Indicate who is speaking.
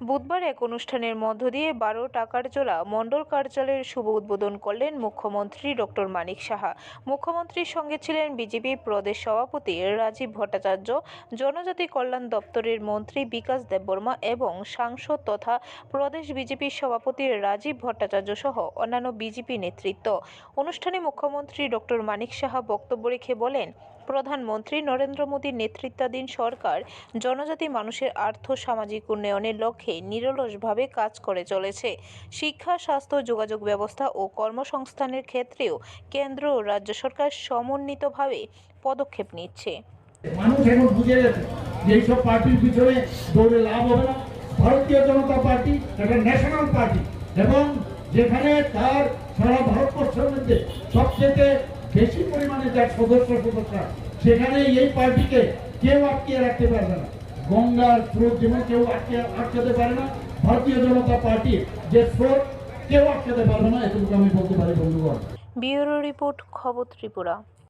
Speaker 1: বুধবার এক অনুষ্ঠানের মধ্য দিয়ে বারো টাকার জোড়া মণ্ডল কার্যালয়ের শুভ উদ্বোধন করলেন মুখ্যমন্ত্রী ডক্টর মানিক সাহা। মুখ্যমন্ত্রীর সঙ্গে ছিলেন বিজেপি প্রদেশ সভাপতি রাজীব ভট্টাচার্য, জনজাতি কল্যাণ দপ্তরের মন্ত্রী বিকাশ দেববর্মা এবং সাংসদ তথা প্রদেশ বিজেপির সভাপতি রাজীব ভট্টাচার্য সহ অন্যান্য বিজেপি নেতৃত্ব। অনুষ্ঠানে মুখ্যমন্ত্রী ডক্টর মানিক সাহা বক্তব্য রেখে বলেন প্রধানমন্ত্রী নরেন্দ্র মোদীর নেতৃত্বাধীন সরকার জনজাতি মানুষের আর্থ সামাজিক উন্নয়নের লক্ষ্যে নিরলসভাবে কাজ করে চলেছে। শিক্ষা, স্বাস্থ্য, যোগাযোগ ব্যবস্থা ও কর্মসংস্থানের ক্ষেত্রেও কেন্দ্র ও রাজ্য সরকার সমন্বিতভাবে পদক্ষেপ নিচ্ছে।
Speaker 2: ভারতীয় জনতা পার্টি একটা ন্যাশনাল পার্টি এবং যেখানে তার সারা ভারতবর্ষের মধ্যে সবচেয়ে বেশি পরিমাণে যার সদস্য সদস্য সেখানে এই পার্টিকে কেউ আটকিয়ে রাখতে পারবে না। গঙ্গার স্রোত যেমন কেউ আটকে, আটকাতে পারে না, ভারতীয় জনতা পার্টি যে স্রোত কেউ আটকাতে পারবে না, এটুকু আমি বলতে পারি, বন্ধুগণ।
Speaker 1: ব্যুরো রিপোর্ট, খবর ত্রিপুরা।